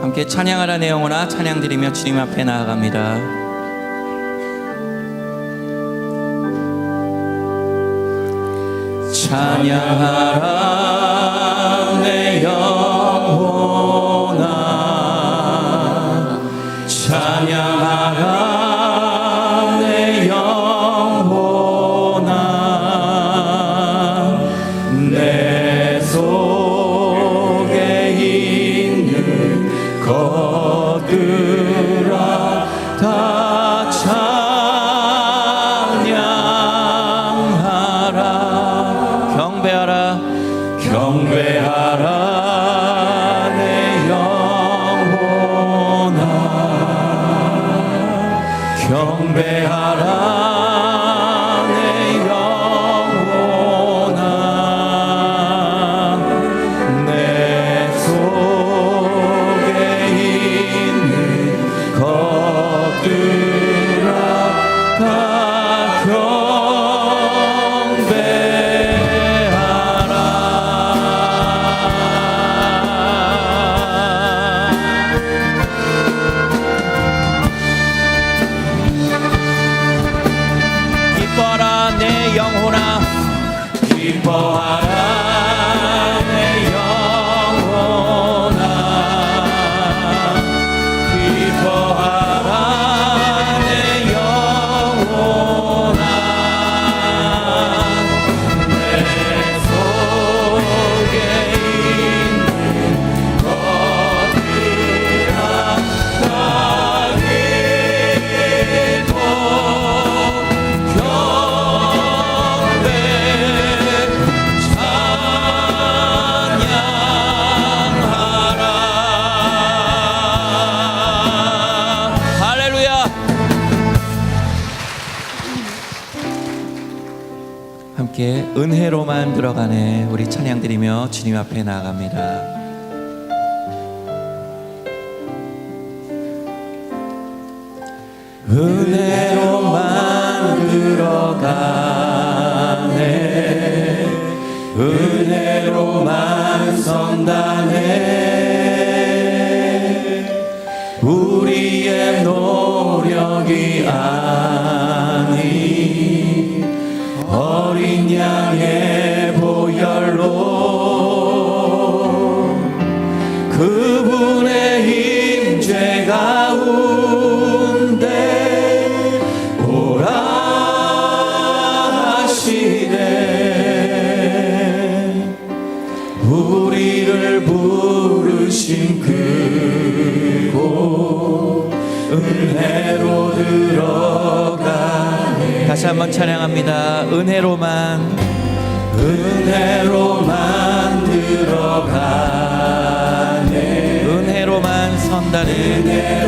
함께 찬양하라 내 영혼아 찬양 드리며 주님 앞에 나아갑니다. 찬양하라 for 은혜로만 들어가네. 우리 찬양 드리며 주님 앞에 나아갑니다. 은혜로만 들어가네. 은혜로만 선다네. 우리의 노력이 아니 んだね。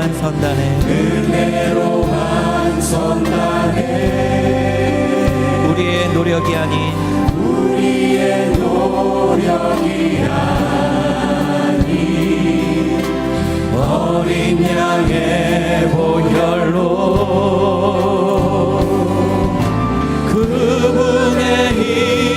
한 선단에. 은혜로만 선단에. 우리의 노력이 아닌 우리의 노력이 아닌 어린 양의 보혈로 그분의 힘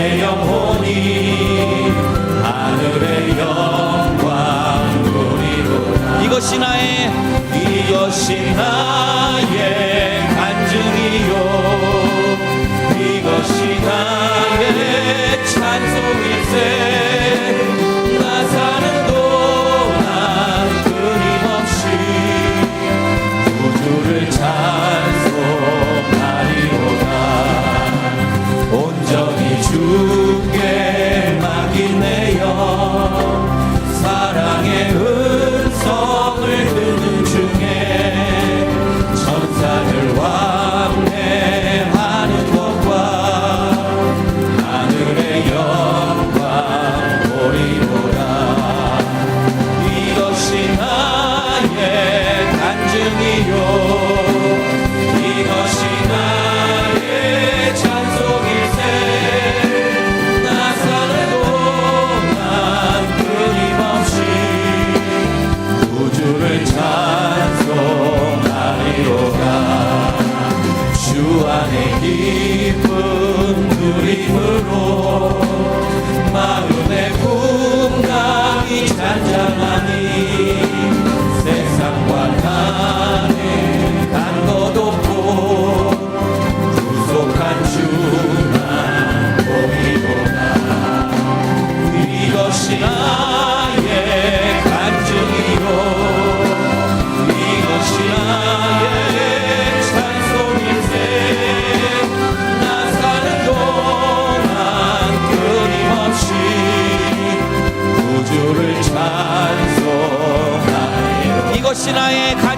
내 영혼이 하늘의 영광 누리도다. 이것이 나의 이것이 나의 Ooh. Oh.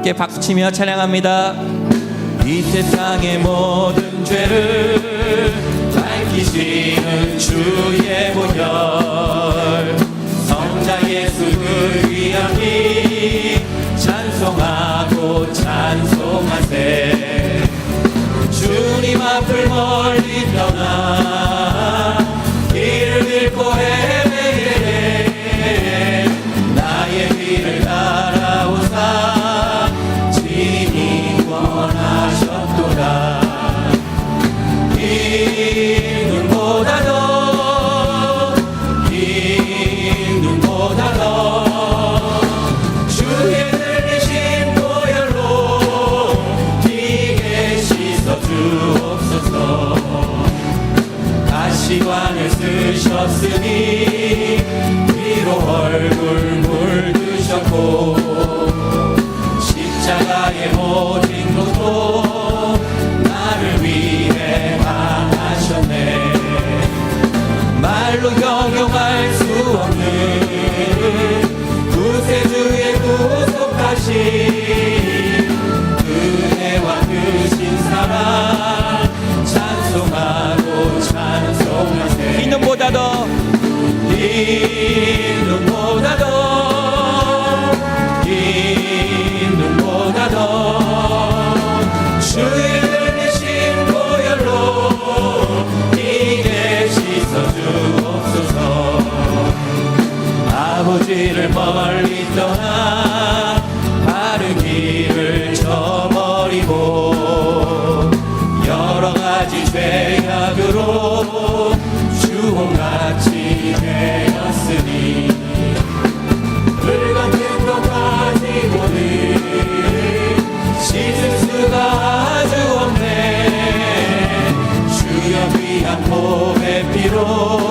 함께 박수치며 찬양합니다. 이 세상의 모든 죄를 밝히시는 주의 보혈 성자 예수 그 귀함이 아버지를 멀리 떠나 바른 길을 저버리고 여러 가지 죄악으로 주홍같이 되었으니 물 같은 것 가지고는 씻을 수가 아주 없네. 주여 귀한 몸의 피로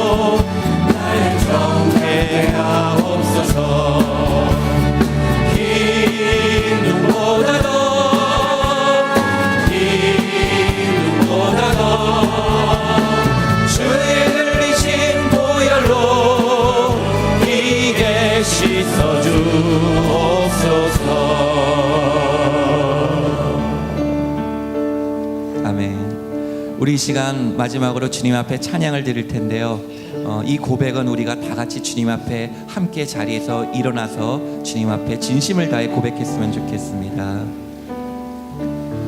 우리 이 시간 마지막으로 주님 앞에 찬양을 드릴 텐데요. 어, 이 고백은 우리가 다 같이 주님 앞에 함께 자리에서 일어나서 주님 앞에 진심을 다해 고백했으면 좋겠습니다.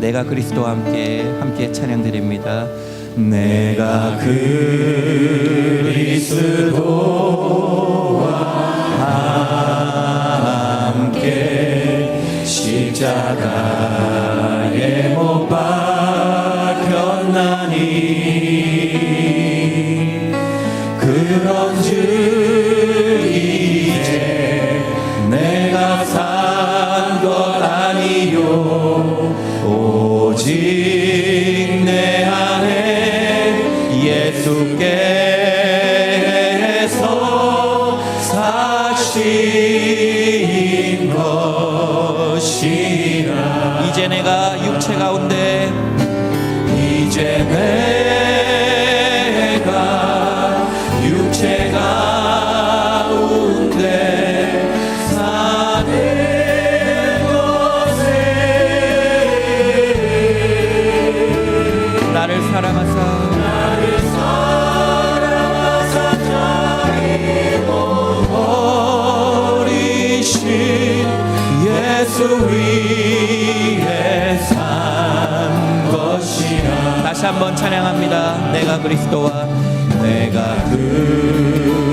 내가 그리스도와 함께 함께 찬양 드립니다. 내가 함께 십자가 것이라 예수 위에 산 것이라 다시 한번 찬양합니다. 내가 그리스도와 내가 그